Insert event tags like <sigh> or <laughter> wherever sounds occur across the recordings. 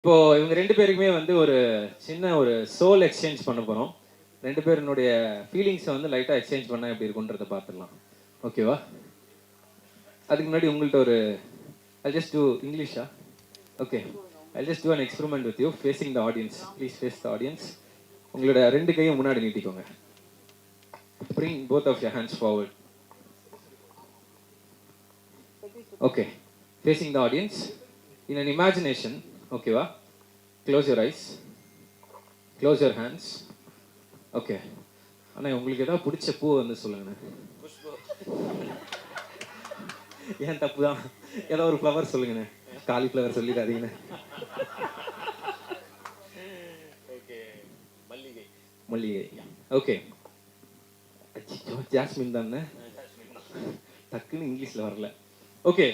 இப்போ இவங்க ரெண்டு பேருக்குமே வந்து ஒரு சின்ன ஒரு சோல் எக்ஸ்சேஞ்ச் பண்ண போகிறோம் ரெண்டு பேருனுடைய ஃபீலிங்ஸை வந்து லைட்டாக எக்ஸ்சேஞ்ச் பண்ணால் எப்படி இருக்குன்றத பார்த்துடலாம். ஓகேவா அதுக்கு முன்னாடி உங்கள்கிட்ட ஒரு I just do இங்கிலீஷா okay I just do an experiment with you facing the audience please face the audience உங்களோட ரெண்டு கையும் முன்னாடி நீட்டிக்கோங்க. Bring both of your hands forward okay facing the audience in an imagination va close your eyes. Close your hands. Okay. அண்ணா உங்களுக்கு ஏதாவது பிடிச்ச பூ வந்து சொல்லுங்கண்ணே. ஏன் தப்பு தான் ஏதோ ஒரு ஃப்ளவர் சொல்லுங்கண்ணே. காலிஃப்ளவர் சொல்லிடாதீங்கண்ணே. மல்லிகை. ஓகே அச்சோ ஜாஸ்மின் தானே? டக்குன்னு இங்கிலீஷ்ல வரல. Okay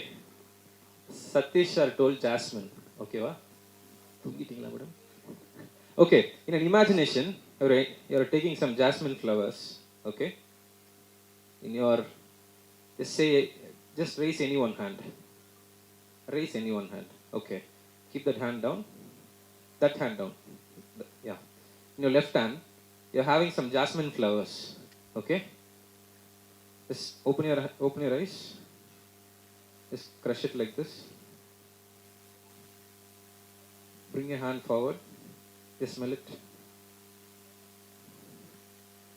Satish sir told jasmine. ஓகேவா தூங்கிட்டீங்களா madam okay in an imagination your you're taking some jasmine flowers okay in your just say just raise any one hand raise any one hand okay keep that hand down that hand down Th- yeah in your left hand you're having some jasmine flowers okay just open your open your eyes just crush it like this Bring your hand forward. Just smell it.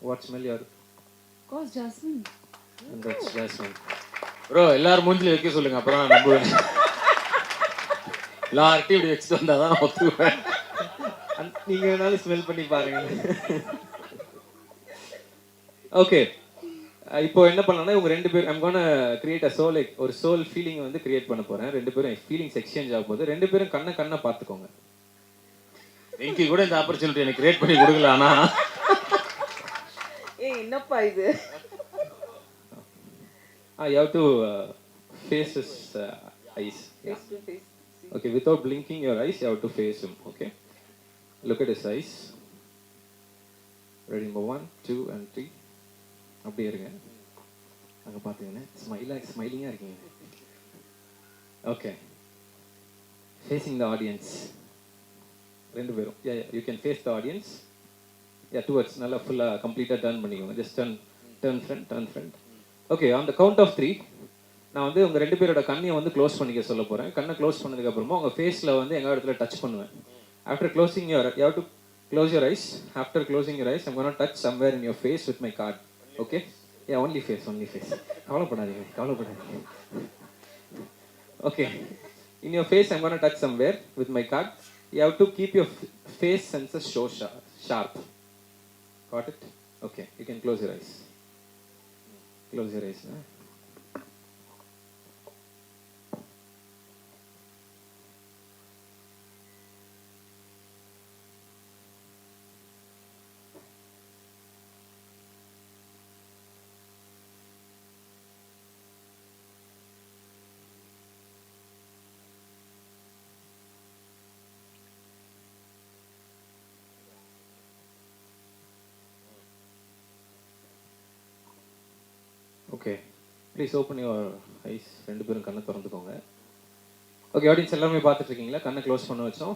What smell you are Of course, Jasmine. and that's jasmine. Bro எல்லாரும் மூஞ்சில வைக்க சொல்லுங்க அப்புறம் நான் நம்புவேன். <laughs> எல்லார்ட்டையும் இப்படி வச்சுட்டு வந்தாதான் நான் ஒத்துக்குவேன். அந்த- <laughs> நீங்க வேணாலும் ஸ்மெல் பண்ணி பாருங்க. <laughs> ஓகே இப்போ என்ன பண்ணலாம்னா இவங்க ரெண்டு பேரும் I'm gonna create a soul ஒரு சோல் ஃபீலிங் வந்து கிரியேட் பண்ண போறேன். ரெண்டு பேரும் ஃபீலிங்ஸ் எக்ஸ்சேஞ்ச் ஆக போகுது. ரெண்டு பேரும் கண்ணை கண்ணை பார்த்துக்கோங்க. வெங்கி கூட இந்த ஆப்பர்ச்சுனிட்டி எனக்கு கிரியேட் பண்ணி கொடுக்கல ஆனா ஏய் என்னப்பா இது ஆ how to face is eyes face to face without blinking your eyes, you have to face him. Okay. Look at his eyes. Ready, number one, two, and three. அப்படியே இருங்க அங்கே பார்த்துக்கங்க ஸ்மைலாக ஸ்மைலிங்காக இருக்கீங்க ஓகே ஃபேஸிங் த ஆடியன்ஸ் ரெண்டு பேரும். You can face the audience yeah towards நல்லா ஃபுல்லாக கம்ப்ளீட்டாக டர்ன் பண்ணிக்கோங்க. Just turn turn front turn front okay on the count of three நான் வந்து உங்க ரெண்டு பேரோட கண்ணியை வந்து க்ளோஸ் பண்ணிக்க சொல்ல போகிறேன் கண்ணை க்ளோஸ் பண்ணதுக்கப்புறமா உங்கள் ஃபேஸில் ஃபேஸ்ல வந்து எங்க இடத்துல டச் பண்ணுவேன். After closing your you to close your eyes after closing your eyes I'm gonna touch somewhere in your face with my card okay A only face only face கவலைப்படாதீங்க கவலைப்படாதீங்க. Okay in your face I'm gonna touch somewhere with my card you have to keep your face senses so sharp. Got it? Okay, you can close your eyes. Close your eyes. Huh? Okay please open your eyes ரெண்டு பேரும் கண்ணை திறந்துக்கோங்க. Okay audience எல்லாமே பார்த்துட்டு இருக்கீங்களா? கண்ணை close பண்ண வச்சோம்.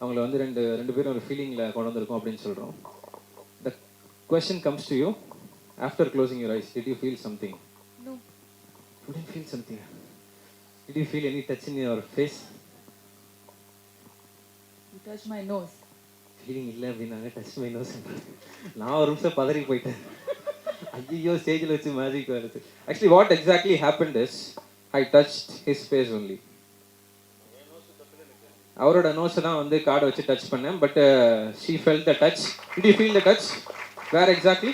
அவங்கள வந்து ரெண்டு ரெண்டு பேரும் ஒரு ஃபீலிங்கில் கொண்டு வந்திருக்கோம் அப்படின்னு சொல்கிறோம் the question comes to you after closing your eyes did you feel something feel something did you feel any touch in your face touched my nose. Feeling இல்லை அப்படின்னாங்க. டச் மை நோஸ் நான் ஒரு நிமிஷம் பதறி போயிட்டேன். ஐயோ ஸ்டேஜில் வச்சு மேஜிக் வருது actually what exactly happen is I touch his face only அவரோட நோஸை தான் வந்து கார்டை வச்சு டச் பண்ணேன். But she felt the touch it you feel the touch where exactly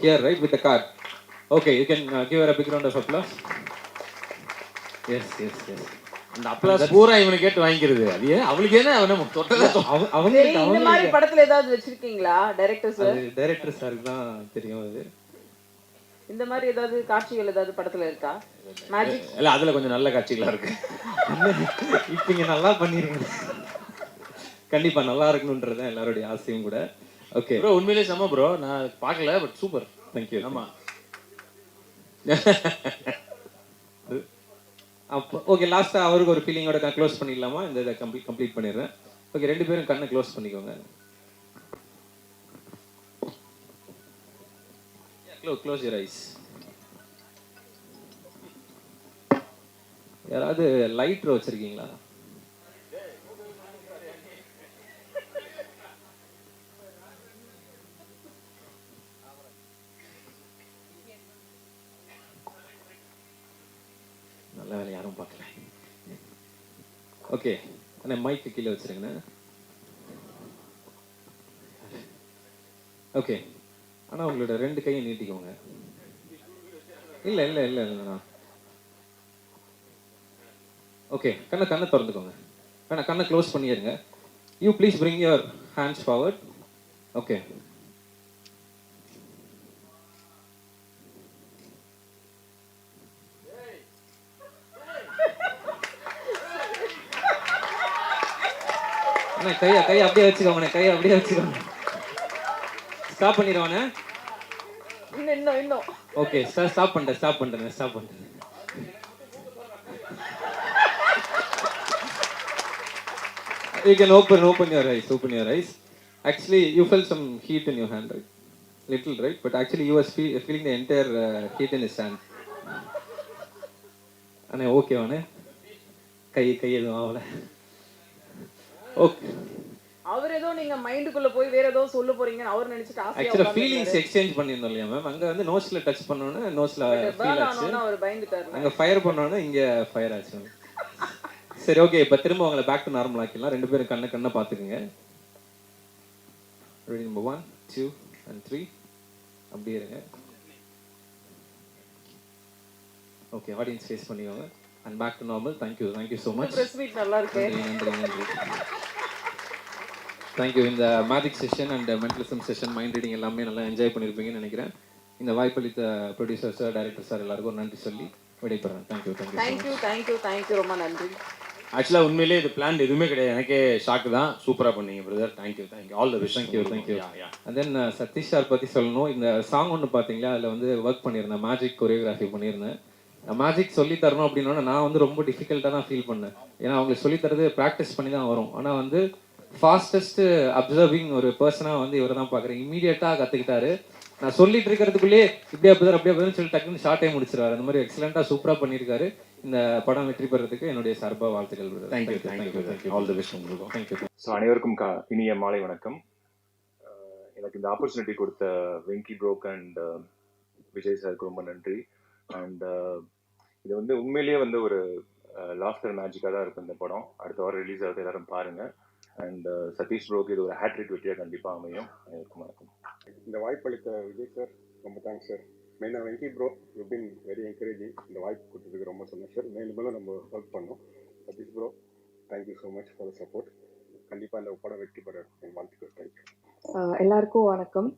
here right with the card okay you can give a big round of applause yes yes yes இந்த applause பூரா இவனை கேட்டு வாங்கிக்கிறது. அது ஏன்? அவளுக்கு என்ன? அவனை தொட்டதே அவங்க இந்த மாதிரி படத்துல ஏதாவது வச்சிருக்கீங்களா? டைரக்டர் சார் டைரக்டர் சாருக்கு தான் தெரியும் அது. இந்த மாதிரி ஏதாவது காட்சிகள் ஏதாவது படத்துல இருக்கா? மேஜிக் இல்ல அதுல கொஞ்சம் நல்ல காட்சிகளா இருக்கு. இப்போ இங்க நல்லா பண்ணிருங்க. கண்டிப்பா நல்லா இருக்கணுன்றது தான் எல்லாருடைய ஆசையும் கூட. ஓகே ப்ரோ உண்மையிலேயே செம்ம ப்ரோ நான் பார்க்கல பட் சூப்பர் தேங்க்யூ ஆமா. <laughs> ஓகே லாஸ்ட்டாக அவருக்கு ஒரு ஃபீலிங்கோட க்ளோஸ் பண்ணிடலாமா? இந்த இதை கம்ப்ளீட் கம்ப்ளீட் பண்ணிடுறேன். ஓகே ரெண்டு பேரும் கண்ணை க்ளோஸ் பண்ணிக்கோங்க. க்ளோஸ் யூர் ஐஸ் யாராவது லைட்ரு வச்சுருக்கீங்களா நல்ல வேலை யாரும் பார்க்கல ஓகே அண்ணா மைக்கு கீழே வச்சிருங்கண்ணே. ஓகே ஆனால் உங்களோட ரெண்டு கையை நீட்டிக்கோங்க. இல்லை இல்லை இல்லை இல்லைண்ணா ஓகே கண்ணை கண்ணை திறந்துக்கோங்க. வேணா கண்ணை க்ளோஸ் பண்ணிடுங்க. You please bring your hands forward okay அண்ணா கையை கையை அப்படியே வச்சுக்கோங்கண்ணே கையை அப்படியே வச்சுக்கோங்க ஸ்டாப் பண்ணிடுவானே இன்னும் இன்னும் இன்னும் ஓகே ஸ்டாப் பண்ணிட்டேன் ஸ்டாப் பண்ணிட்டேன் stop You can open open your eyes, open your eyes. Actually, you felt some heat in your hand, right? Little, right? But actually, you was feel, feeling the entire uh, heat in his hand. அண்ணே okay வாண்ணே கை கை எதுவும் ஆகல okay அவர் ஏதோ நீங்க மைண்டுக்குள்ள போய் வேற ஏதோ சொல்ல போறீங்கன்னு அவர் நினைச்சிட்டு உட்கார்ந்து ஃபீலிங்ஸ் எக்ஸ்சேஞ்ச் பண்ணியிருந்தோம் இல்லையா மேம் அங்கே வந்து நோஸ்ல டச் பண்ணோன்னே நோஸ்ல ஃபீல் ஆச்சு. அவர் பயந்துட்டாரு. அங்க ஃபயர் பண்ணோன்னே இங்க ஃபயர் ஆச்சு சரி ஓகே இப்போ திரும்ப உங்களை பேக் டு நார்மல் ஆக்கிடலாம். ரெண்டு பேரும் கண்ணை கண்ணை பார்த்துக்குங்க. Ready number one two and three அப்படியே இருங்க. ஓகே ஆடியன்ஸ் ஃபேஸ் பண்ணிக்கோங்க. And back to normal thank you thank you so much நல்லா இருக்கு. நன்றி நன்றி. தேங்க்யூ இந்த magic session and mentalism session mind reading எல்லாமே நல்லா என்ஜாய் பண்ணியிருப்பீங்கன்னு நினைக்கிறேன். இந்த வாய்ப்பளித்த ப்ரொடியூசர் சார் டைரக்டர் சார் எல்லாருக்கும் நன்றி சொல்லி விடைபெறேன் thank you thank you thank you thank you thank you ரொம்ப நன்றி. ஆக்சுவலாக உண்மையிலேயே இது பிளான் எதுவுமே கிடையாது. எனக்கே ஷாக்கு தான். சூப்பராக பண்ணீங்க brother thank you thank you all the best Thank you, thank you. Yeah and then Satish sir பற்றி சொல்லணும். இந்த சாங் ஒன்று பார்த்தீங்களா அதில் வந்து ஒர்க் பண்ணியிருந்தேன். மேஜிக் கொரியோகிராஃபி பண்ணியிருந்தேன். மேஜிக் சொல்லி தரணும் அப்படின்னா நான் வந்து ரொம்ப டிஃபிகல்ட்டாக தான் ஃபீல் பண்ணேன். ஏன்னா அவங்களுக்கு சொல்லி தரது ப்ராக்டிஸ் பண்ணி தான் வரும். ஆனால் வந்து ஃபாஸ்டஸ்ட் அப்சர்விங் ஒரு பர்சனாக வந்து இவரை தான் பார்க்குறேன். இமீடியட்டாக கற்றுக்கிட்டாரு நான் சொல்லிட்டு இருக்கிறதுக்குள்ளேயே இப்படியே அப்படிதான் அப்படியே அப்படியே சொல்லி டக்குன்னு ஷார்ட்டே முடிச்சிருவாரு. அந்த மாதிரி எக்ஸலண்ட்டாக சூப்பராக பண்ணியிருக்காரு. இந்த படம் வெற்றி பெறதுக்கு என்னுடைய சார்பாக வாழ்த்துக்கள் thank you thank you thank you all the best உங்களுக்கும் தேங்க்யூ ஸோ அனைவருக்கும் கா இனிய மாலை வணக்கம். எனக்கு இந்த ஆப்பர்ச்சுனிட்டி கொடுத்த வெங்கி ப்ரோக் அண்ட் விஜய் சாருக்கு ரொம்ப நன்றி. அண்ட் இது வந்து உண்மையிலேயே வந்து ஒரு லாஃப்டர் மேஜிக்காக தான் இருக்கும் இந்த படம். அடுத்த வாரம் ரிலீஸ் ஆகுது எல்லாரும் பாருங்க. அண்ட் சதீஷ் ப்ரோக்கு இது ஒரு ஹேட்ரிக் வெற்றியாக கண்டிப்பாக அமையும். அனைவருக்கும் வணக்கம் இந்த வாய்ப்பளித்த விஜய் சார் ரொம்ப தேங்க்ஸ் சார் மெயினாக Venky bro you been very encouraging இந்த வாய்ப்பு கொடுத்ததுக்கு ரொம்ப சந்தோஷம் சார் மேலும் மேலும் நம்ம ஒர்க் பண்ணோம். Satish bro thank you so much for support கண்டிப்பாக இந்த படம் வெற்றி பெற என் வாழ்த்துக்கள். தேங்க்யூ எல்லாருக்கும் வணக்கம்.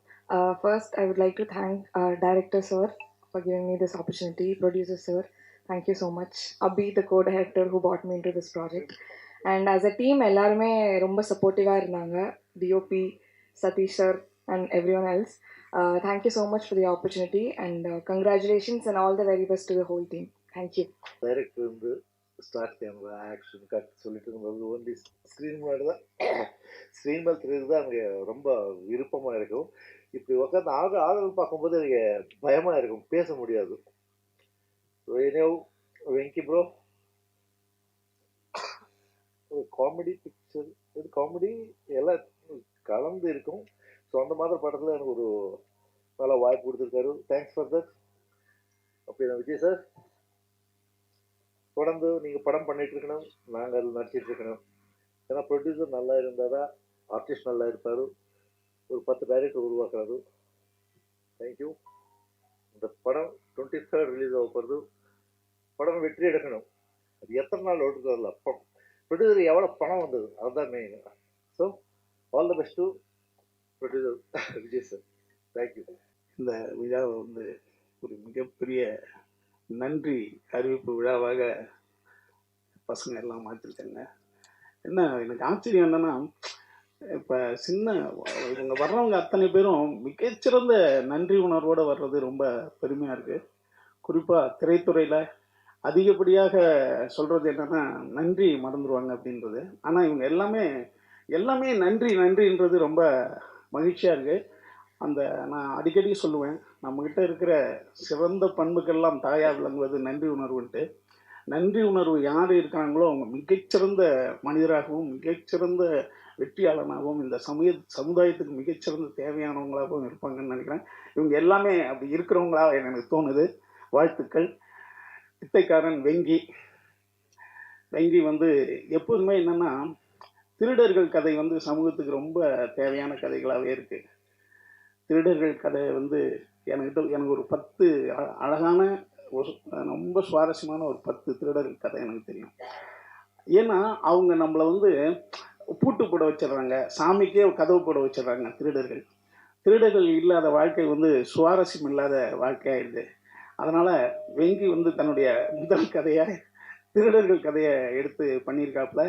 First I would like to thank director sir for giving me this opportunity producer sir thank you so much Abhi the co director who put me in to this project and as a team எல்லாருமே ரொம்ப சப்போர்ட்டிவாக இருந்தாங்க. DOP Satish sir and every one else thank you so much for the opportunity and congratulations and all the very best to the whole team thank you director வந்து start camera action cut சொல்லிட்டு இருக்கும்போது only screen மேலே தான் screen <coughs> மேல் தெரியுது தான் அங்கே ரொம்ப விருப்பமாக இருக்கும். இப்படி உட்காந்து ஆடு ஆடல் பார்க்கும்போது எனக்கு பயமாக இருக்கும். பேச முடியாது. வெங்கி ப்ரோ காமெடி பிக்சர் இது காமெடி எல்லாம் கலந்து இருக்கும். ஸோ அந்த மாதிரி படத்தில் எனக்கு ஒரு நல்ல வாய்ப்பு கொடுத்துருக்காரு. தேங்க்ஸ் ஃபார் தட் அப்படின்னா விஜய் சார் தொடர்ந்து நீங்கள் படம் பண்ணிட்டு இருக்கணும் நாங்கள் அதில் நடிச்சிட்டு இருக்கணும். ஏன்னா ப்ரொடியூசர் நல்லா இருந்தால் தான் ஆர்டிஸ்ட் நல்லா இருப்பார். ஒரு பத்து டைரக்டர் உருவாக்குறாரு. தேங்க்யூ இந்த படம் டுவெண்ட்டி தேர்ட் ரிலீஸ் ஆக போகிறது படம் வெற்றி எடுக்கணும். அது எத்தனை நாள் ஓட்டுக்கு வரல? படம் ப்ரொடியூசர் எவ்வளோ பணம் வந்தது? அதுதான் main so all the best to producer Vijay sir thank you இந்த விழாவை வந்து ஒரு மிகப்பெரிய நன்றி அறிவிப்பு விழாவாக பசங்க எல்லாம் மாற்றிருக்காங்க என்ன எனக்கு ஆச்சரியம் என்னென்னா இப்போ சின்ன இவங்க வர்றவங்க அத்தனை பேரும் மிகச்சிறந்த நன்றி உணர்வோடு வர்றது ரொம்ப பெருமையாக இருக்குது குறிப்பாக திரைத்துறையில் அதிகப்படியாக சொல்கிறது என்னென்னா நன்றி மறந்துடுவாங்க அப்படின்றது. ஆனால் இவங்க எல்லாமே எல்லாமே நன்றி நன்றின்றது ரொம்ப மகிழ்ச்சியாக இருக்குது அந்த நான் அடிக்கடி சொல்லுவேன் நம்மக்கிட்ட இருக்கிற சிறந்த பண்புக்கெல்லாம் தாயாக விளங்குவது நன்றி உணர்வுன்ட்டு. நன்றி உணர்வு யார் இருக்கிறாங்களோ அவங்க மிகச்சிறந்த மனிதராகவும் மிகச்சிறந்த வெற்றியாளனாகவும் இந்த சமய சமுதாயத்துக்கு மிகச்சிறந்த தேவையானவங்களாகவும் இருப்பாங்கன்னு நினைக்கிறேன். இவங்க எல்லாமே அப்படி இருக்கிறவங்களா எனக்கு தோணுது. வாழ்த்துக்கள். பித்தைக்காரன் வெங்கி. வெங்கி வந்து எப்போதுமே என்னென்னா திருடர்கள் கதை வந்து சமூகத்துக்கு ரொம்ப தேவையான கதைகளாகவே இருக்குது திருடர்கள் கதை வந்து என்கிட்ட எனக்கு ஒரு பத்து அழகான ஒரு ரொம்ப சுவாரஸ்யமான ஒரு பத்து திருடர்கள் கதை எனக்கு தெரியும். ஏன்னா அவங்க நம்மளை வந்து பூட்டு போட வச்சிடுறாங்க. சாமிக்கே கதவு போட வச்சிடுறாங்க திருடர்கள். திருடர்கள் இல்லாத வாழ்க்கை வந்து சுவாரஸ்யம் இல்லாத வாழ்க்கையாயிடுது. அதனால் வெங்கி வந்து தன்னுடைய முதல் கதையை திருடர்கள் கதையை எடுத்து பண்ணியிருக்காப்புல.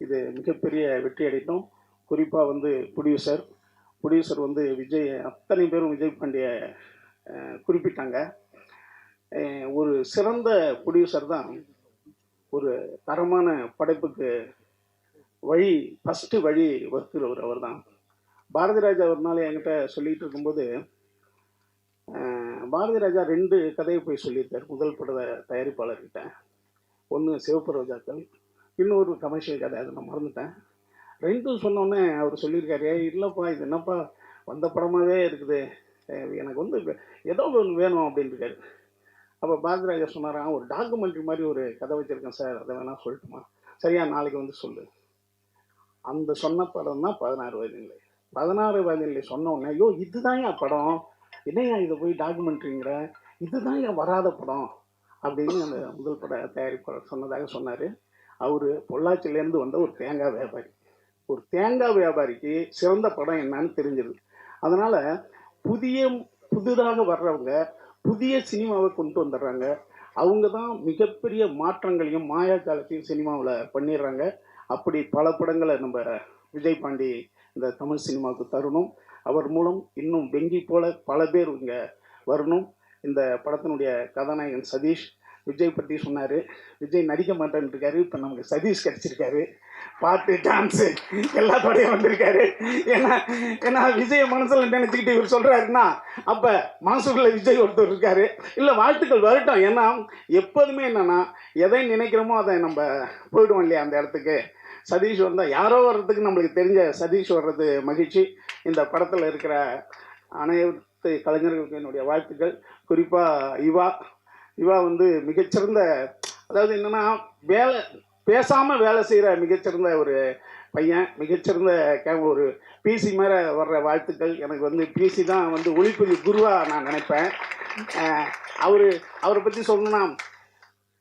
இது மிகப்பெரிய வெற்றி அடைத்தோம் குறிப்பாக வந்து ப்ரொடியூசர் ப்ரொடியூசர் வந்து விஜய் அத்தனை பேரும் விஜய் பாண்டிய குறிப்பிட்டாங்க. ஒரு சிறந்த ப்ரொடியூசர் தான் ஒரு தரமான படைப்புக்கு வழி ஃபஸ்ட்டு வழி வகுக்கிறவர் அவர் தான் பாரதிராஜ் அவர்னால என்கிட்ட சொல்லிகிட்டு இருக்கும்போது பாரதி ராஜா ரெண்டு கதையை போய் சொல்லியிருக்கார். முதல் பட தயாரிப்பாளர்கிட்ட. ஒன்று சிவப்பு ரோஜாக்கள் இன்னொரு கமர்ஷியல் கதை அதை நான் மறந்துட்டேன். ரெண்டும் சொன்னோன்னே அவர் சொல்லியிருக்காரு "ஏய், இல்லைப்பா இது என்னப்பா வந்த படமாகவே இருக்குது. எனக்கு வந்து ஏதோ ஒன்று வேணும் அப்படின்னு இருக்காரு. அப்போ பாரதிராஜா சொன்னாராம் ஒரு டாக்குமெண்ட்ரி மாதிரி ஒரு கதை வச்சுருக்கேன் சார் அதை வேணால் சொல்லட்டுமா? சரியா நாளைக்கு வந்து சொல்லு. அந்த சொன்ன படம் தான் பதினாறு வயதில்லை பதினாறு வயதில்லை சொன்ன உடனே ஐயோ இதுதான் என் படம்? என்னையா இதை போய் டாக்குமெண்ட்ரிங்கிற இதுதான் என் வராத படம்? அப்படின்னு அந்த முதல் பட தயாரிப்பாளர் சொன்னதாக சொன்னார். அவர் பொள்ளாச்சியிலேருந்து வந்த ஒரு தேங்காய் வியாபாரி. ஒரு தேங்காய் வியாபாரிக்கு சிறந்த படம் என்னன்னு தெரிஞ்சது அதனால் புதிய புதிதாக வர்றவங்க புதிய சினிமாவை கொண்டு வந்துடுறாங்க. அவங்க தான் மிகப்பெரிய மாற்றங்களையும் மாயாஜாலத்தையும் சினிமாவில் பண்ணிடுறாங்க. அப்படி பல படங்களை நம்ம விஜய் பாண்டி இந்த தமிழ் சினிமாவுக்கு தரணும். அவர் மூலம் இன்னும் வெங்கி போல பல பேர் இங்கே வரணும். இந்த படத்தினுடைய கதாநாயகன் சதீஷ் விஜய் பற்றி சொன்னார். விஜய் நடிக்க மாட்டேன்னு இருக்காரு. இப்போ நமக்கு சதீஷ் கிடச்சிருக்காரு. பாட்டு டான்ஸு எல்லாத்தோடையும் வந்திருக்காரு. ஏன்னா ஏன்னா விஜய் மனசில் நினச்சிக்கிட்டு இவர் சொல்கிறாருன்னா அப்போ மனசுக்குள்ள விஜய் ஒருத்தர் இருக்காரு. இல்லை வாழ்த்துக்கள் வரட்டும். ஏன்னா எப்போதுமே என்னென்னா எதை நினைக்கிறோமோ அதை நம்ம போயிடுவோம் இல்லையா அந்த இடத்துக்கு. சதீஷ் வந்தால் யாரோ வர்றதுக்கு நம்மளுக்கு தெரிஞ்ச சதீஷ் வர்றது மகிழ்ச்சி. இந்த படத்தில் இருக்கிற அனைத்து கலைஞர்களுக்கு என்னுடைய வாழ்த்துக்கள். குறிப்பாக இவா. இவா வந்து மிகச்சிறந்த அதாவது என்னென்னா வேலை பேசாமல் வேலை செய்கிற மிகச்சிறந்த ஒரு பையன் மிகச்சிறந்த கே ஒரு பிசி மேலே வர்ற வாழ்த்துக்கள். எனக்கு வந்து பிசி தான் வந்து ஒளிப்பதிவு குருவாக நான் நினைப்பேன். அவர் அவரை பற்றி சொல்லணும்னா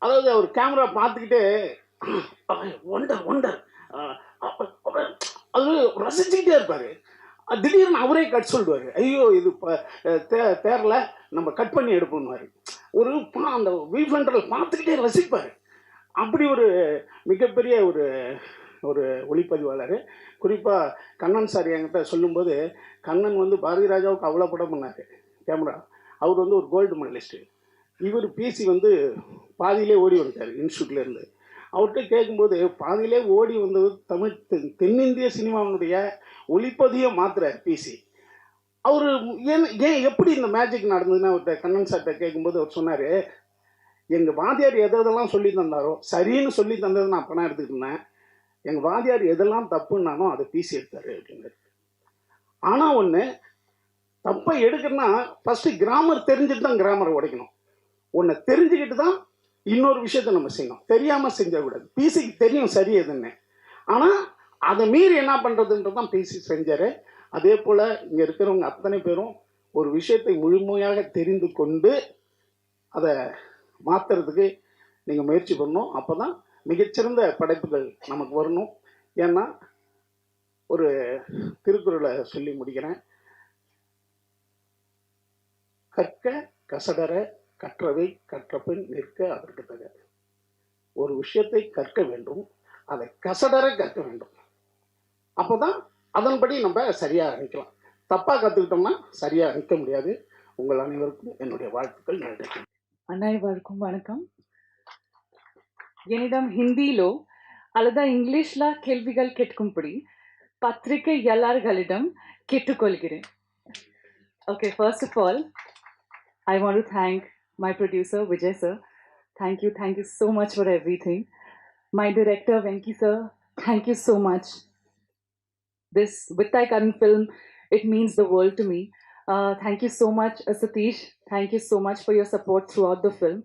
அதாவது அவர் கேமரா பார்த்துக்கிட்டே <clears throat> ஒண்டர் ஒண்டர். அது ரசிச்சுக்கிட்டே இருப்பார். திடீர்னு அவரே கட் சொல்லுவார். ஐயோ இது தே தேரில் நம்ம கட் பண்ணி எடுப்போம்வார் ஒரு பா- அந்த வீஃபண்டரில் பார்த்துக்கிட்டே ரசிப்பார். அப்படி ஒரு மிகப்பெரிய ஒரு ஒரு ஒளிப்பதிவாளர். குறிப்பாக கண்ணன் சார் என்கிட்ட சொல்லும்போது கண்ணன் வந்து பாரதி ராஜாவுக்கு அவ்வளோ படம் பண்ணார். கேமரா. அவர் வந்து ஒரு கோல்டு மெடலிஸ்ட்டு இவர் பிசி வந்து பாதியிலே ஓடி வந்துட்டார் இன்ஸ்டியூட்லேருந்து அவர்கிட்ட கேட்கும்போது பாதியிலே ஓடி வந்தது தமிழ் தென் தென்னிந்திய சினிமாவினுடைய ஒளிப்பதியை மாத்துறார் பிசி அவர் ஏன் ஏன் எப்படி இந்த மேஜிக் நடந்ததுன்னு அவர்கிட்ட கண்ணன் சார்கிட்ட கேட்கும்போது அவர் சொன்னார் எங்கள் வாத்தியார் எதை எதெல்லாம் சொல்லி தந்தாரோ சரின்னு சொல்லி தந்ததை நான் பணம் எடுத்துக்கிட்டு இருந்தேன். எங்கள் வாத்தியார் எதெல்லாம் தப்புன்னானோ அதை பிசி எடுத்தார் அப்படின்னாரு. ஆனால் ஒன்று தப்பை எடுக்கணும்னா ஃபஸ்ட்டு கிராமர் தெரிஞ்சுட்டு தான் கிராமரை உடைக்கணும். ஒன்றை தெரிஞ்சுக்கிட்டு தான் இன்னொரு விஷயத்த நம்ம செய்யணும். தெரியாமல் செஞ்சக்கூடாது. பிசிக்கு தெரியும் சரி எதுன்னு. ஆனால் அதை மீறி என்ன பண்ணுறதுன்றது தான் பிசி செஞ்சார் அதே போல் இங்கே இருக்கிறவங்க அத்தனை பேரும் ஒரு விஷயத்தை முழுமையாக தெரிந்து கொண்டு அதை மாற்றுறதுக்கு நீங்கள் முயற்சி பண்ணணும். அப்போ தான் மிகச்சிறந்த படைப்புகள் நமக்கு வரணும். ஏன்னா ஒரு திருக்குறளை சொல்லி முடிக்கிறேன். கற்க கசடர கற்றவை கற்றபின் நிற்க அதற்கு தக ஒரு விஷயத்தை கற்க வேண்டும் அதை கசடர கற்க வேண்டும். அப்போதான் அதன்படி நம்ம சரியாக நிற்கலாம் தப்பாக கற்றுக்கிட்டோம்னா சரியாக நிற்க முடியாது. உங்கள் அனைவருக்கும் என்னுடைய வாழ்த்துக்கள் நன்றி அனைவருக்கும் வணக்கம். என்னிடம் ஹிந்தியிலோ அல்லது இங்கிலீஷ்ல கேள்விகள் கேட்கும்படி பத்திரிகை எல்லார்களிடம் கேட்டுக்கொள்கிறேன். Okay first of all I want to thank my producer Vijay sir. Thank you, thank you so much for everything. My director Venki sir, thank you so much. This Vittai Karan film, it means the world to me. Uh, thank you so much, uh, Satish. Thank you so much for your support throughout the film.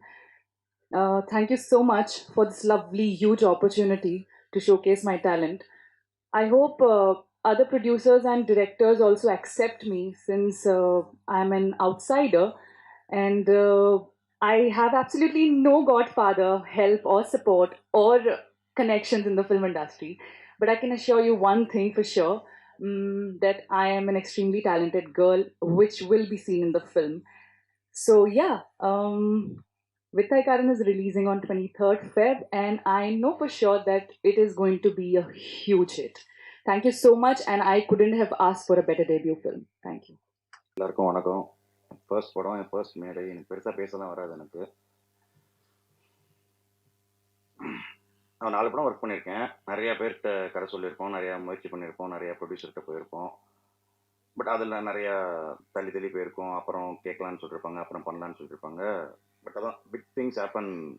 Uh, thank you so much for this lovely, huge opportunity to showcase my talent. I hope uh, other producers and directors also accept me since uh, I'm an outsider and uh, I have absolutely no godfather, help, or support or connections in the film industry. But I can assure you one thing for sure mm, that I am an extremely talented girl, which will be seen in the film. So, yeah, um, Vittai Karan is releasing on 23rd Feb, and I know for sure that it is going to be a huge hit. Thank you so much, and I couldn't have asked for a better debut film. Thank you. எல்லாருக்கும் வணக்கம் First படம் என் first மேடை. எனக்கு பெருசாக பேசலாம் வராது எனக்கு. நான் நாலு படம் ஒர்க் பண்ணியிருக்கேன். நிறைய பேர்கிட்ட கரை சொல்லியிருக்கோம் நிறையா முயற்சி பண்ணியிருக்கோம் நிறையா ப்ரொடியூசர்கிட்ட போயிருக்கோம். பட் அதில் நிறையா தள்ளி தள்ளி போயிருக்கோம். அப்புறம் கேட்கலான்னு சொல்லியிருப்பாங்க அப்புறம் பண்ணலான்னு சொல்லியிருப்பாங்க. பட் அதான் பிக் திங்ஸ் ஹேப்பன்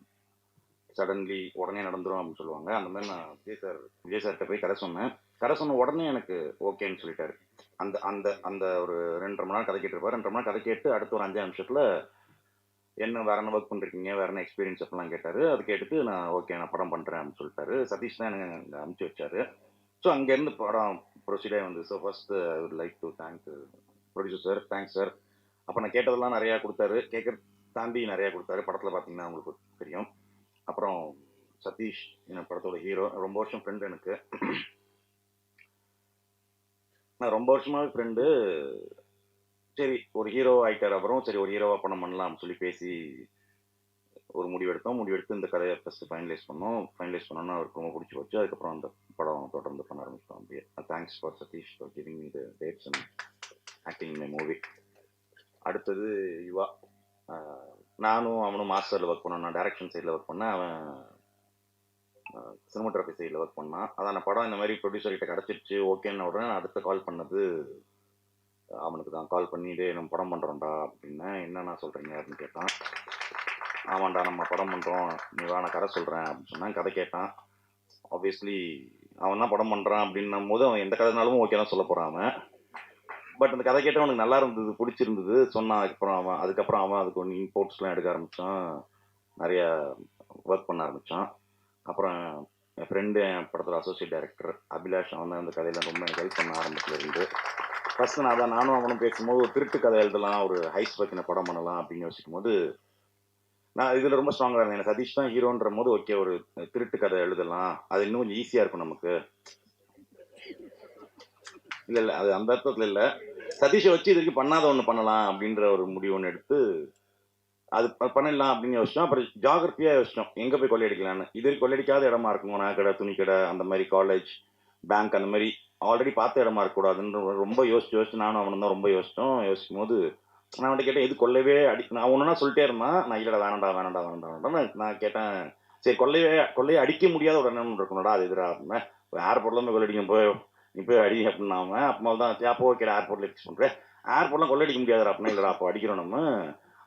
சடன்லி உடனே நடந்துரும் அப்படின்னு சொல்லுவாங்க. அந்த மாதிரி நான் விஜய் சார் விஜய் சார்கிட்ட போய் கதை சொன்னேன். கதை சொன்ன உடனே எனக்கு ஓகேன்னு சொல்லிட்டாரு. அந்த அந்த அந்த ஒரு ரெண்டரை மணி நேரம் கதை கேட்டிருப்பாரு. ரெண்டரை மணி நேரம் கதை கேட்டு அடுத்த ஒரு அஞ்சாம் நிமிஷத்தில் என்ன வேற என்ன ஒர்க் பண்ணிருக்கீங்க? வேற என்ன எக்ஸ்பீரியன்ஸ் அப்படிலாம் கேட்டாரு. அது கேட்டுட்டு நான் ஓகே நான் படம் பண்ணுறேன் அப்படின்னு சொல்லிட்டாரு. சதீஷ் தான் எனக்கு அங்கே அனுப்பிச்சி வச்சாரு. ஸோ அங்கேருந்து படம் ப்ரொசீடாக வந்து so first I would like to thank producer sir thanks sir அப்போ நான் கேட்டதெல்லாம் நிறையா கொடுத்தாரு. கேட்க தாண்டி நிறையா கொடுத்தாரு. படத்தில் பார்த்தீங்கன்னா உங்களுக்கு தெரியும். அப்புறம் சதீஷ் என்ன படத்தோட ஹீரோ ரொம்ப வருஷம் ஃப்ரெண்டு எனக்கு. நான் ரொம்ப வருஷமாகவே ஃப்ரெண்டு சரி ஒரு ஹீரோ ஆகிட்டார் அப்புறம் சரி ஒரு ஹீரோவாக படம் பண்ணலாம்னு சொல்லி பேசி ஒரு முடிவெடுத்தோம். முடிவெடுத்து இந்த கதையை ஃபஸ்ட்டு ஃபைனலைஸ் பண்ணோம். ஃபைனலைஸ் பண்ணோம்னா அவருக்கு ரொம்ப பிடிச்சி போச்சு. அதுக்கப்புறம் அந்த படம் தொடர்ந்து பண்ண ஆரம்பிச்சோம் அப்படியே. Thanks for Satish for giving me the dates and acting my movie அடுத்தது யுவா. Uh, நானும் அவனும் மாஸ்டரில் ஒர்க் பண்ணோம். நான் டேரக்ஷன் சைடில் ஒர்க் பண்ணேன். அவன் சினிமாட்டோகிராஃபி சைடில் ஒர்க் பண்ணான் அதான் அந்த படம் இந்த மாதிரி ப்ரொடியூசர்கிட்ட கிடச்சிருச்சு ஓகேன்னு உடனே நான் அடுத்த கால் பண்ணது அவனுக்கு தான். கால் பண்ணி நம்ம படம் பண்ணுறோம்டா அப்படின்னா என்னண்ணா சொல்கிறீங்க அப்படின்னு கேட்டான். ஆமாண்டா நம்ம படம் பண்ணுறோம் நீ வா நான் கதை சொல்கிறேன் அப்படின்னு சொன்னேன். கதை கேட்டான். ஆப்வியஸ்லி அவன் தான் படம் பண்ணுறான் அப்படின்னும் போது அவன் எந்த கதைனாலும் ஓகே தான் சொல்ல போகிறான் அவன். பட் அந்த கதை கேட்டு அவனுக்கு நல்லா இருந்தது பிடிச்சிருந்தது. சொன்னான் அதுக்கப்புறம் அவன் அதுக்கப்புறம் அவன் அதுக்கு ஒன்று இம்போர்ட்ஸ்லாம் எடுக்க ஆரம்பித்தான் நிறையா ஒர்க் பண்ண ஆரம்பித்தான் அப்புறம் என் ஃப்ரெண்டு என் படத்தில் அசோசியேட் டைரக்டர் அபிலாஷ் அவன் தான் அந்த கதையில் ரொம்ப எனக்கு ஹெல்ப் பண்ண ஆரம்பத்தில் இருந்து. ஃபர்ஸ்ட் நான் அதான் நானும் அவனும் பேசும்போது ஒரு திருட்டு கதை எழுதலாம் ஒரு ஹைஸ் பற்றின படம் பண்ணலாம் அப்படின்னு யோசிக்கும் போது நான் இதில் ரொம்ப ஸ்ட்ராங்காக இருந்தேன். எனக்கு சதீஷ் தான் ஹீரோன்ற போது ஓகே ஒரு திருட்டு கதை எழுதலாம். அது இன்னும் கொஞ்சம் ஈஸியாக இருக்கும் நமக்கு. இல்லை இல்லை அது அந்த அர்த்தத்தில் இல்லை. சதீஷை வச்சு இதுக்கு பண்ணாத ஒன்று பண்ணலாம் அப்படின்ற ஒரு முடிவு ஒன்று எடுத்து அது பண்ணிடலாம் அப்படின்னு யோசிச்சோம். அப்புறம் ஜாகிரபியாக யோசிச்சோம். எங்கே போய் கொள்ளையடிக்கலான்னு இது கொள்ளையடிக்காத இடமா இருக்கும். நகைக்கடை துணிக்கடை அந்த மாதிரி காலேஜ் பேங்க் அந்த மாதிரி ஆல்ரெடி பார்த்த இடமா இருக்கக்கூடாதுன்னு ரொம்ப யோசிச்சு யோசிச்சு நானும் அவனும் தான் ரொம்ப யோசிச்சோம். யோசிக்கும் போது நான் அவன்கிட்ட கேட்டேன் இது கொள்ளவே அடி நான் ஒன்றுனா சொல்லிட்டே இருந்தான் நான் இல்லைடா வேணாண்டா வேணாண்டா வேணாண்டா வேணாண்டா நான் கேட்டேன் சரி கொள்ளையே கொள்ளையை அடிக்க முடியாத ஒரு எண்ணம் இருக்கணும்டா அது எதிராக அப்படின்னா. ஏர்போர்ட்லாம் போய் கொள்ளடிக்கும் போய் நீ போய் அடி அப்படின்னாம அப்போ தான் சரி அப்போ ஓகே ஏர்போர்ட்டில் ஃபிக்ஸ் பண்ணுறேன் ஏர்போர்ட்லாம் கொள்ளடிக்க முடியாதுடா அப்படின்னா இல்லைடா அப்போ அடிக்கிறோம் நம்ம.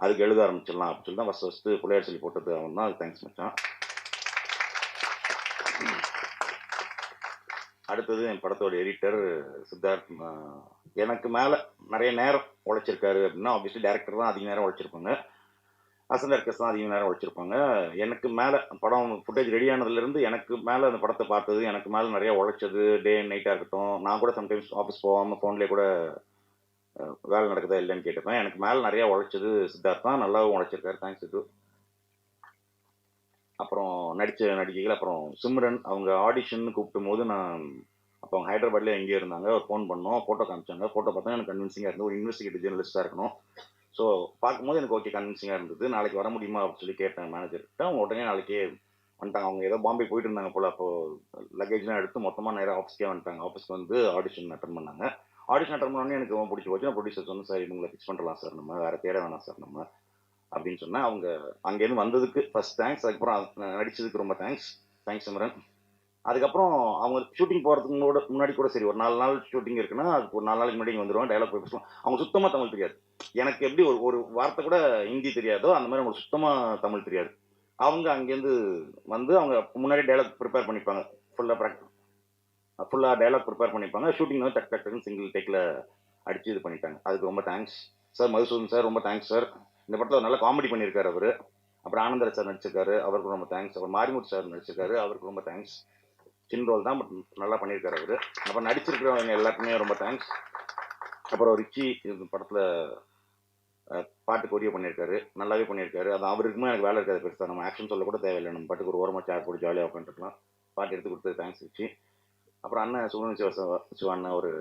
அதுக்கு எழுத ஆரம்பிச்சிடலாம் அப்படின்னு சொல்லி தான் ஃபஸ்ட் ஃபஸ்ட்டு பிள்ளையார் சொல்லி போட்டது அவன் தான் அது தேங்க்ஸ் மச்சான். அடுத்தது என் படத்தோட எடிட்டர் சித்தார்த் எனக்கு மேலே நிறைய நேரம் உழைச்சிருக்காரு அப்படின்னா ஆப்வியஸ்லி டேரக்டர் தான் அதிக நேரம் உழைச்சிருப்பாங்க. அசன் டேரக்டர்ஸ் தான் அதிக நேரம் உழைச்சிருப்பாங்க. எனக்கு மேலே படம் ஃபுட்டேஜ் ரெடி ஆனதுலேருந்து எனக்கு மேலே அந்த படத்தை பார்த்தது எனக்கு மேலே நிறைய உழைச்சது டே அண்ட் நைட்டாக இருக்கட்டும். நான் கூட சம்டைம்ஸ் ஆஃபீஸ் போகாமல் ஃபோன்லேயே கூட வேலை நடக்குதா இல்லைன்னு கேட்டுப்பேன் எனக்கு மேலே நிறைய உழைச்சது சித்தார்த் தான். நல்லாவும் உழைச்சிருக்காரு. தேங்க்ஸ் சித்து. அப்புறம் நடித்த நடிகைகள் அப்புறம் சிம்ரன். அவங்க ஆடிஷன் கூப்பிடும் போது நான் அப்போ அவங்க ஹைதராபாத்ல எங்கேயோ இருந்தாங்க. ஒரு ஃபோன் பண்ணோம். ஃபோட்டோ காமிச்சாங்க. ஃபோட்டோ பார்த்தா எனக்கு கன்வின்சிங்காக இருந்தது. ஒரு இன்வெஸ்டிகேட்டிவ் ஜேர்னலிஸ்ட்டாக இருக்கணும். ஸோ பார்க்கும்போது எனக்கு ஓகே கன்வின்சிங்காக இருந்தது. நாளைக்கு வர முடியுமா அப்படின்னு சொல்லி கேட்டேன் மேனேஜர்கிட்ட அவங்க உடனே நாளைக்கே வந்துட்டாங்க. அவங்க ஏதோ பாம்பே போயிட்டு இருந்தாங்க போல். அப்போ லக்கேஜ்லாம் எடுத்து மொத்தமாக நேராக ஆஃபீஸ்க்கே வந்துட்டாங்க. ஆஃபீஸ்க்கு வந்து ஆடிஷன் அட்டன் பண்ணாங்க. ஆடிஷன் அட்டன் பண்ணோடனே எனக்கு ரொம்ப பிடிச்சி போச்சு நான் ப்ரொடியூசர் சொன்னேன் சார் இவங்களை ஃபிக்ஸ் பண்ணலாம் சார் நம்ம வேறு தேட வேணாம் சார் நம்ம அப்படின்னு சொன்னால் அவங்க அங்கேருந்து வந்ததுக்கு ஃபர்ஸ்ட் தேங்க்ஸ் அதுக்கப்புறம் நடித்ததுக்கு நடிச்சதுக்கு ரொம்ப தேங்க்ஸ் தேங்க்ஸ் சிம்ரன் அதுக்கப்புறம் அவங்க ஷூட்டிங் போகிறதுக்கு முன்னாடி முன்னாடி கூட சரி ஒரு நாலு நாள் ஷூட்டிங் இருக்குன்னா அதுக்கு ஒரு நாலு நாளைக்கு முன்னாடி வந்துடுவோம் டைலாக் போய் பேசுவோம் அவங்க சுத்தமாக தமிழ் தெரியாது. எனக்கு எப்படி ஒரு ஒரு வார்த்தை கூட ஹிந்தி தெரியாதோ அந்த மாதிரி அவங்களுக்கு சுத்தமாக தமிழ் தெரியாது. அவங்க அங்கேருந்து வந்து அவங்க முன்னாடி டைலாக் ப்ரிப்பேர் பண்ணிப்பாங்க. ஃபுல்லாக ப்ராக்டிஸ் ஃபுல்லாக டைலாக் ப்ரிப்பேர் பண்ணிப்பாங்க. ஷூட்டிங் வந்து டக் டக் டக்குன்னு சிங்கிள் டேக்கில் அடிச்சு இது பண்ணிட்டாங்க. அதுக்கு ரொம்ப தேங்க்ஸ் சார் மதுசூதன் சார் ரொம்ப தேங்க்ஸ் சார் இந்த படத்தில் நல்ல காமெடி பண்ணியிருக்காரு அவர். அப்புறம் ஆனந்தர் சார் நடிச்சிருக்காரு. அவருக்கு ரொம்ப தேங்க்ஸ் அப்புறம் மாரிமுத்து சார் நடிச்சிருக்காரு. அவருக்கு ரொம்ப தேங்க்ஸ் சின் ரோல் தான் பட் நல்லா பண்ணியிருக்காரு அவர். அப்புறம் நடிச்சிருக்கிறவங்க எல்லாருக்குமே ரொம்ப தேங்க்ஸ் அப்புறம் ரிச்சி இந்த படத்தில் பாட்டு கொடியோ பண்ணியிருக்காரு. நல்லாவே பண்ணியிருக்காரு. அது அவருக்குமே எனக்கு வேலை இருக்காது பெருசாக நம்ம ஆக்ஷன் சொல்ல கூட தேவையில்லை. நம்ம பாட்டுக்கு ஒரு ஓரமாக சேர் போட்டு ஜாலியாக உட்காந்துருக்கலாம். பாட்டு எடுத்து கொடுத்தது தேங்க்ஸ் ரிச்சி அப்புறம் அண்ணன் சுகுணன் சிவ சிவா அண்ணன் ஒரு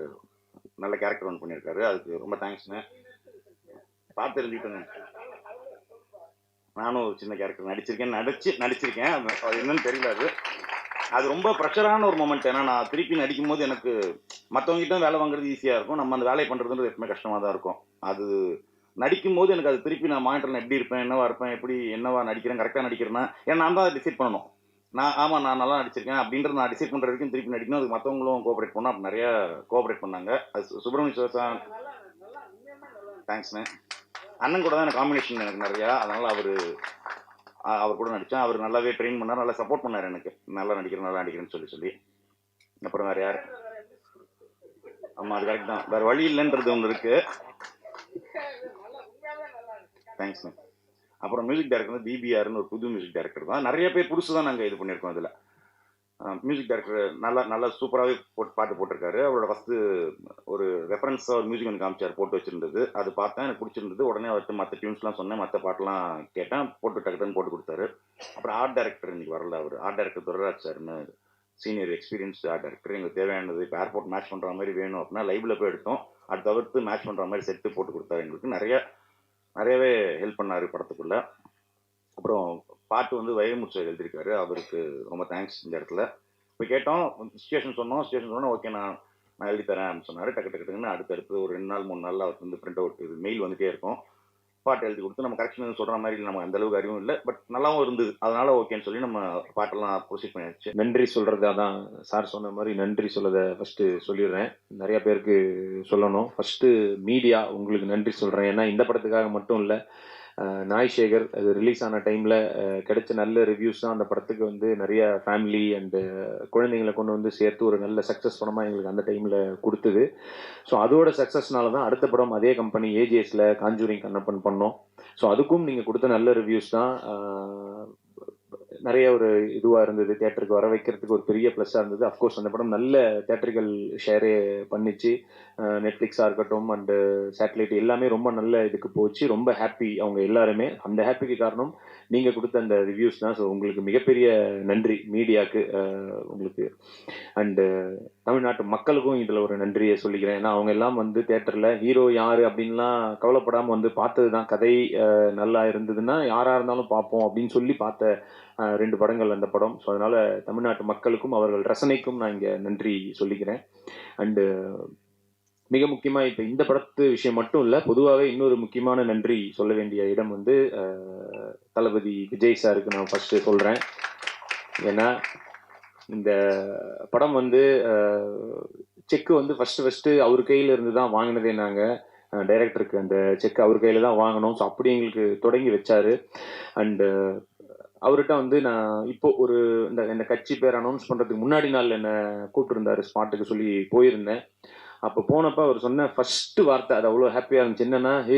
நல்ல கேரக்டர் ஒன்று பண்ணியிருக்காரு. அதுக்கு ரொம்ப தேங்க்ஸ்ண்ணே பார்த்து தெரிஞ்சுக்கிட்டேங்க நானும் ஒரு சின்ன கேரக்டர் நடிச்சிருக்கேன் நடிச்சு நடிச்சிருக்கேன். அது அது என்னன்னு தெரியல அது. அது ரொம்ப ப்ரெஷரான ஒரு மூமெண்ட் ஏன்னா நான் திருப்பி நடிக்கும் போது எனக்கு மற்றவங்ககிட்ட வேலை வாங்குறது ஈஸியாக இருக்கும். நம்ம அந்த வேலையை பண்ணுறதுன்றது எப்பவுமே கஷ்டமாக தான் இருக்கும். அது நடிக்கும் போது எனக்கு அது திருப்பி நான் மானிட்டரில் எப்படி இருப்பேன் என்னவா இருப்பேன் எப்படி என்னவா நடிக்கிறேன் கரெக்டாக நடிக்கிறேன்னா ஏன்னா நான் தான் டிசைட் பண்ணணும். நான் ஆமாம் நான் நல்லா நடிச்சிருக்கேன் அப்படின்றது நான் டிசைட் பண்ணுற வரைக்கும் திருப்பி நடிக்கணும். அதுக்கு மற்றவங்களும் கோஆப்ரேட் பண்ணோம் அப்படி நிறைய கோஆப்ரேட் பண்ணாங்க. அது சுப்பிரமணிய சிவசா தேங்க்ஸ்ண்ணே அண்ணன் கூட தான் எனக்கு காம்பினேஷன் எனக்கு நிறையா. அதனால் அவர் அவர் கூட நடித்தேன் அவர் நல்லாவே ட்ரெயின் பண்ணார். நல்லா சப்போர்ட் பண்ணார் எனக்கு. நல்லா நடிக்கிறேன் நல்லா நடிக்கிறேன்னு சொல்லி சொல்லி. அப்புறம் வேறு யார்? ஆமாம் அது கரெக்ட் தான். வேறு வழி இல்லைன்றது ஒன்று இருக்குது தேங்க்ஸ்ண்ணே அப்புறம் மியூசிக் டைரக்டர் வந்து பிபிஆர்னு ஒரு புது மியூசிக் டைரக்டர் தான். நிறைய பேர் புதுசு தான் நாங்கள் இது பண்ணியிருக்கோம் இதில் மியூசிக் டைரக்டர் நல்லா நல்லா சூப்பராகவே போட்டு பாட்டு போட்டிருக்காரு. அவரோட ஃபஸ்ட்டு ஒரு ரெஃபரன்ஸாக ஒரு மியூசிக் ஒன்று காமிச்சார் போட்டு வச்சிருந்தது. அது பார்த்தேன் எனக்கு பிடிச்சிருந்தது. உடனே அவர்கிட்ட மற்ற டியூன்ஸ்லாம் சொன்னேன் மற்ற பாட்டெலாம் கேட்டேன். போட்டு டக்குன்னு போட்டு கொடுத்தாரு. அப்புறம் ஆர்ட் டைரக்டர் இன்னைக்கு வரல அவர். ஆர்ட் டைரக்டர் துரராஜ் சார்னு சீனியர் எக்ஸ்பீரியன்ஸ்டு ஆர்ட் டைரக்டர் எங்களுக்கு தேவையானது இப்போ ஏர்போர்ட் மேட்ச் பண்ணுற மாதிரி வேணும் அப்படின்னா லைவில் போய் எடுத்தோம். அது தவிர்த்து மேட்ச் பண்ணுற மாதிரி செட்டு போட்டு கொடுத்தாரு எங்களுக்கு. நிறைய நிறையவே ஹெல்ப் பண்ணார் படத்துக்குள்ள. அப்புறம் பாட்டு வந்து வயமுச்சு எழுதியிருக்காரு. அவருக்கு ரொம்ப தேங்க்ஸ் இந்த இடத்துல. இப்போ கேட்டோம் சுச்சுவேஷன் சொன்னோம். சுச்சுவேஷன் சொன்னோம் ஓகே நான் நான் எழுதி தரேன் அப்படின்னு சொன்னார். டக்கு டக்கு டக்குன்னு அடுத்தடுத்து ஒரு ரெண்டு நாள் மூணு நாளில் அவருக்கு வந்து பிரிண்ட் அவுட் இது மெயில் வந்துகிட்டே இருக்கும். பாட்டு எழுதி கொடுத்து நம்ம கரெக்ஷன் சொல்கிற மாதிரி நம்ம அந்த அளவுக்கு அறிவும் இல்லை. பட் நல்லாவும் இருந்தது. அதனால ஓகேன்னு சொல்லி நம்ம பாட்டெல்லாம் ப்ரொசீட் பண்ணியாச்சு. நன்றி சொல்கிறது அதான் சார் சொன்ன மாதிரி நன்றி சொல்லதை ஃபஸ்ட்டு சொல்லிடுறேன். நிறைய பேருக்கு சொல்லணும். ஃபஸ்ட்டு மீடியா உங்களுக்கு நன்றி சொல்கிறேன் ஏன்னா இந்த படத்துக்காக மட்டும் இல்லை நாய் சேகர் அது ரிலீஸ் ஆன டைமில் கிடைச்ச நல்ல ரிவ்யூஸ் தான் அந்த படத்துக்கு வந்து நிறைய ஃபேமிலி அண்டு குழந்தைங்களை கொண்டு வந்து சேர்த்து ஒரு நல்ல சக்ஸஸ் படமாக எங்களுக்கு அந்த டைமில் கொடுத்தது. ஸோ அதோட சக்ஸஸ்னால தான் அடுத்த படம் அதே கம்பெனி ஏஜிஎஸில் காஞ்சூரிங் கண்ணப்பன் பண்ணோம். ஸோ அதுக்கும் நீங்கள் கொடுத்த நல்ல ரிவ்யூஸ் தான் நிறைய ஒரு இதுவாக இருந்தது. தேட்டருக்கு வர வைக்கிறதுக்கு ஒரு பெரிய ப்ளஸ்ஸாக இருந்தது. அஃப்கோர்ஸ் அந்த படம் நல்ல தேட்டர்கள் ஷேரே பண்ணிச்சு. நெட்ஃப்ளிக்ஸாக இருக்கட்டும் அண்டு சேட்டலைட் எல்லாமே ரொம்ப நல்ல இதுக்கு போச்சு. ரொம்ப ஹாப்பி அவங்க எல்லாருமே. அந்த ஹாப்பிக்கு காரணம் நீங்கள் கொடுத்த அந்த ரிவ்யூஸ் தான். ஸோ உங்களுக்கு மிகப்பெரிய நன்றி மீடியாவுக்கு உங்களுக்கு. அண்டு தமிழ்நாட்டு மக்களுக்கும் இதில் ஒரு நன்றியை சொல்லிக்கிறேன். ஏன்னா அவங்க எல்லாம் வந்து தேட்டரில் ஹீரோ யார் அப்படின்லாம் கவலைப்படாமல் வந்து பார்த்தது தான் கதை நல்லா இருந்ததுன்னா யாராக இருந்தாலும் பார்ப்போம் அப்படின்னு சொல்லி பார்த்த ரெண்டு படங்கள் அந்த படம். ஸோ அதனால் தமிழ்நாட்டு மக்களுக்கும் அவர்கள் ரசனைக்கும் நான் இங்கே நன்றி சொல்லிக்கிறேன். அண்டு மிக முக்கியமாக இப்போ இந்த படத்து விஷயம் மட்டும் இல்லை பொதுவாகவே இன்னொரு முக்கியமான நன்றி சொல்ல வேண்டிய இடம் வந்து தளபதி விஜய் சாருக்கு நான் ஃபஸ்ட்டு சொல்கிறேன் ஏன்னா இந்த படம் வந்து செக்கு வந்து ஃபஸ்ட்டு ஃபஸ்ட்டு அவர் கையில இருந்து தான் வாங்கினதே நாங்கள் டைரக்டருக்கு அந்த செக் அவர் கையில் தான் வாங்கினோம் ஸோ அப்படி எங்களுக்கு தொடங்கி வச்சாரு. அண்டு அவர்கிட்ட வந்து நான் இப்போ ஒரு இந்த இந்த கட்சி பேர் அனௌன்ஸ் பண்ணுறதுக்கு முன்னாடி நாள் என்னை கூப்பிட்டுருந்தாரு ஸ்பாட்டுக்கு சொல்லி போயிருந்தேன். அப்போ போனப்ப அவர் சொன்ன ஃபர்ஸ்ட் வார்த்தை அது அவ்வளோ ஹாப்பியாக இருந்துச்சு. என்னன்னா ஹே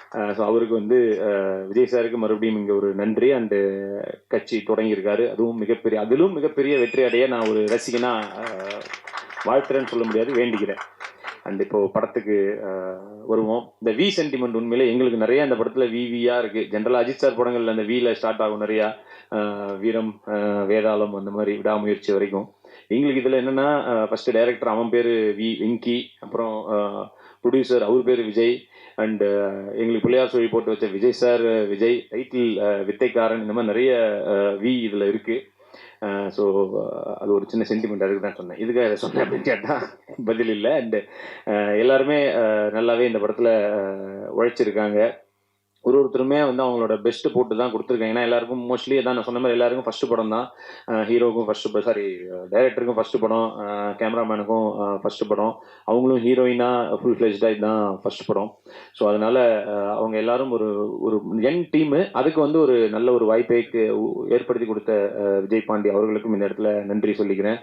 ஸோ அவருக்கு வந்து விஜய் சாருக்கு மறுபடியும் இங்கே ஒரு நன்றி. அண்டு கட்சி தொடங்கியிருக்காரு. அதுவும் மிகப்பெரிய அதிலும் மிகப்பெரிய வெற்றி அடைய நான் ஒரு ரசிகனாக வாழ்த்துறேன்னு சொல்ல முடியாது வேண்டிக்கிறேன். அண்ட் இப்போ படத்துக்கு வருவோம். இந்த வி சென்டிமெண்ட் உண்மையிலே எங்களுக்கு நிறைய அந்த படத்துல வி வியா இருக்கு. ஜென்ரலா அஜித் சார் படங்கள்ல அந்த வில ஸ்டார்ட் ஆகும் நிறையா வீரம் வேதாளம் அந்த மாதிரி விடாமுயற்சி வரைக்கும். எங்களுக்கு இதுல என்னன்னா ஃபர்ஸ்ட் டைரக்டர் அவன் பேரு வி வெங்கி அப்புறம் ப்ரொடியூசர் அவர் பேர் விஜய் அண்ட் எங்களுக்கு பிள்ளையார் சொல்லி போட்டு வச்ச விஜய் சார் விஜய் டைட்டில் வித்தைக்காரன் இந்த மாதிரி நிறைய வி இதுல இருக்கு. ஸோ அது ஒரு சின்ன சென்டிமெண்ட் அதுக்கு தான் சொன்னேன். இதுக்காக இதை சொன்னேன் அப்படின்னு கேட்டால் பதில் இல்லை. அண்டு எல்லாருமே நல்லாவே இந்த படத்தில் உழைச்சிருக்காங்க. ஒரு ஒருத்தருமே வந்து அவங்களோட பெஸ்ட் போட்டு தான் கொடுத்துருக்காங்க. ஏன்னா எல்லாருக்கும் மோஸ்ட்லி அதான் நான் சொன்ன மாதிரி எல்லாருக்கும் ஃபர்ஸ்ட் படம் தான். ஹீரோக்கும் ஃபர்ஸ்ட் சாரி டைரக்டருக்கும் ஃபர்ஸ்ட் படம் கேமராமேனுக்கும் ஃபர்ஸ்ட் படம். அவங்களும் ஹீரோயினாக ஃபுல் ஃபிளெஜ்டாக இதுதான் ஃபர்ஸ்ட் படம். ஸோ அதனால அவங்க எல்லாரும் ஒரு ஒரு யங் டீமு அதுக்கு வந்து ஒரு நல்ல ஒரு வாய்ப்பைக்கு ஏற்படுத்தி கொடுத்த விஜய் பாண்டி அவர்களுக்கும் இந்த இடத்துல நன்றி சொல்லிக்கிறேன்.